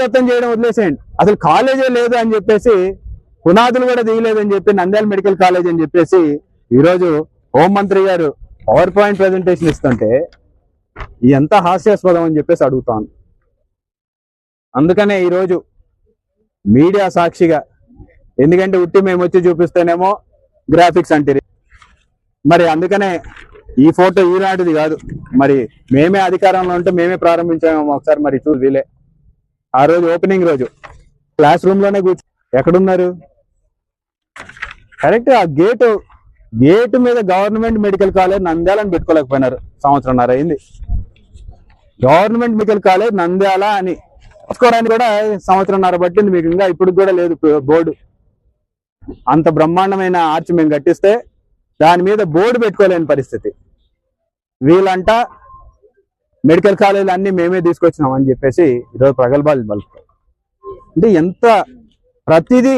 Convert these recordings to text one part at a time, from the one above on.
దత్తం చేయడం వదిలేసేయండి. అసలు కాలేజే లేదు అని చెప్పేసి పునాదులు కూడా దిగలేదని చెప్పి నంద్యాల మెడికల్ కాలేజ్ అని చెప్పేసి ఈరోజు హోంమంత్రి గారు పవర్ పాయింట్ ప్రజెంటేషన్ ఇస్తుంటే ఎంత హాస్యాస్పదం అని చెప్పేసి అడుగుతాను. అందుకనే ఈరోజు మీడియా సాక్షిగా ఎందుకంటే ఉట్టి మేము వచ్చి చూపిస్తేనేమో గ్రాఫిక్స్ అంటే మరి అందుకనే ఈ ఫోటో ఈనాటిది కాదు. మరి మేమే అధికారంలో ఉంటే మేమే ప్రారంభించామేమో ఒకసారి మరి చూ వీలే. ఆ రోజు ఓపెనింగ్ రోజు. క్లాస్ రూమ్లోనే కూర్చో. ఎక్కడున్నారు? కరెక్ట్ ఆ గేటు గేటు మీద గవర్నమెంట్ మెడికల్ కాలేజ్ నంద్యాలని పెట్టుకోలేకపోయినారు. సంవత్సరంన్నర అయింది. గవర్నమెంట్ మెడికల్ కాలేజ్ నంద్యాల అని. రాసుకోవడానికి కూడా సంవత్సరంన్నర పట్టింది మీకు ఇంకా ఇప్పుడు కూడా లేదు బోర్డు. అంత బ్రహ్మాండమైన ఆర్చ్ మేము కట్టిస్తే దాని మీద బోర్డు పెట్టుకోలేని పరిస్థితి. వీళ్ళంట మెడికల్ కాలేజీలు అన్ని మేమే తీసుకొచ్చినాం అని చెప్పేసి ఈరోజు ప్రగల్భాలు పలుకుతారు అంటే ఎంత ప్రతిదీ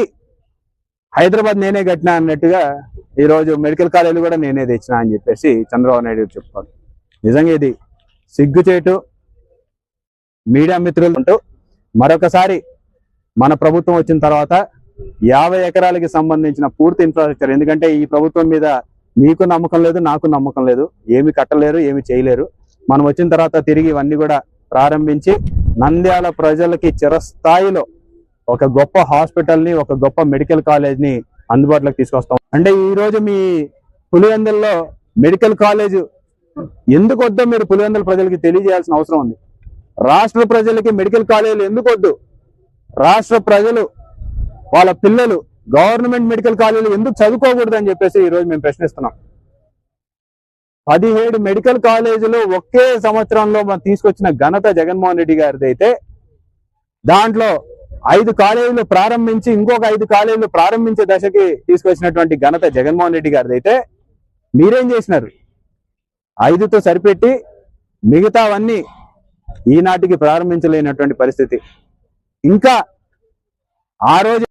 హైదరాబాద్ నేనే కట్టినా అన్నట్టుగా ఈరోజు మెడికల్ కాలేజీలు కూడా నేనే తెచ్చినా అని చెప్పేసి చంద్రబాబు నాయుడు గారు చెప్తారు. నిజంగా ఇది సిగ్గుచేటు మీడియా మిత్రులు ఉంటూ మరొకసారి మన ప్రభుత్వం వచ్చిన తర్వాత యాభై ఎకరాలకి సంబంధించిన పూర్తి ఇన్ఫ్రాస్ట్రక్చర్ ఎందుకంటే ఈ ప్రభుత్వం మీద మీకు నమ్మకం లేదు నాకు నమ్మకం లేదు ఏమి కట్టలేరు ఏమి చేయలేరు. మనం వచ్చిన తర్వాత తిరిగి ఇవన్నీ కూడా ప్రారంభించి నంద్యాల ప్రజలకి చిరస్థాయిలో ఒక గొప్ప హాస్పిటల్ని ఒక గొప్ప మెడికల్ కాలేజ్ని అందుబాటులోకి తీసుకొస్తాం. అంటే ఈరోజు మీ పులివెందుల్లో మెడికల్ కాలేజ్ ఎందుకు వద్దో మీరు పులివెందుల ప్రజలకి తెలియజేయాల్సిన అవసరం ఉంది. రాష్ట్ర ప్రజలకి మెడికల్ కాలేజీలు ఎందుకు వద్దు? రాష్ట్ర ప్రజలు వాళ్ళ పిల్లలు గవర్నమెంట్ మెడికల్ కాలేజీలు ఎందుకు చదువుకోకూడదు అని చెప్పేసి ఈ రోజు మేము ప్రశ్నిస్తున్నాం. పదిహేడు మెడికల్ కాలేజీలు ఒకే సంవత్సరంలో మనం తీసుకొచ్చిన ఘనత జగన్మోహన్ రెడ్డి గారిది అయితే దాంట్లో ఐదు కాలేజీలు ప్రారంభించి ఇంకొక ఐదు కాలేజీలు ప్రారంభించే దశకి తీసుకొచ్చినటువంటి ఘనత జగన్మోహన్ రెడ్డి గారిది అయితే మీరేం చేసినారు? ఐదుతో సరిపెట్టి మిగతావన్నీ ఈనాటికి ప్రారంభించలేనటువంటి పరిస్థితి. ఇంకా ఆ రోజు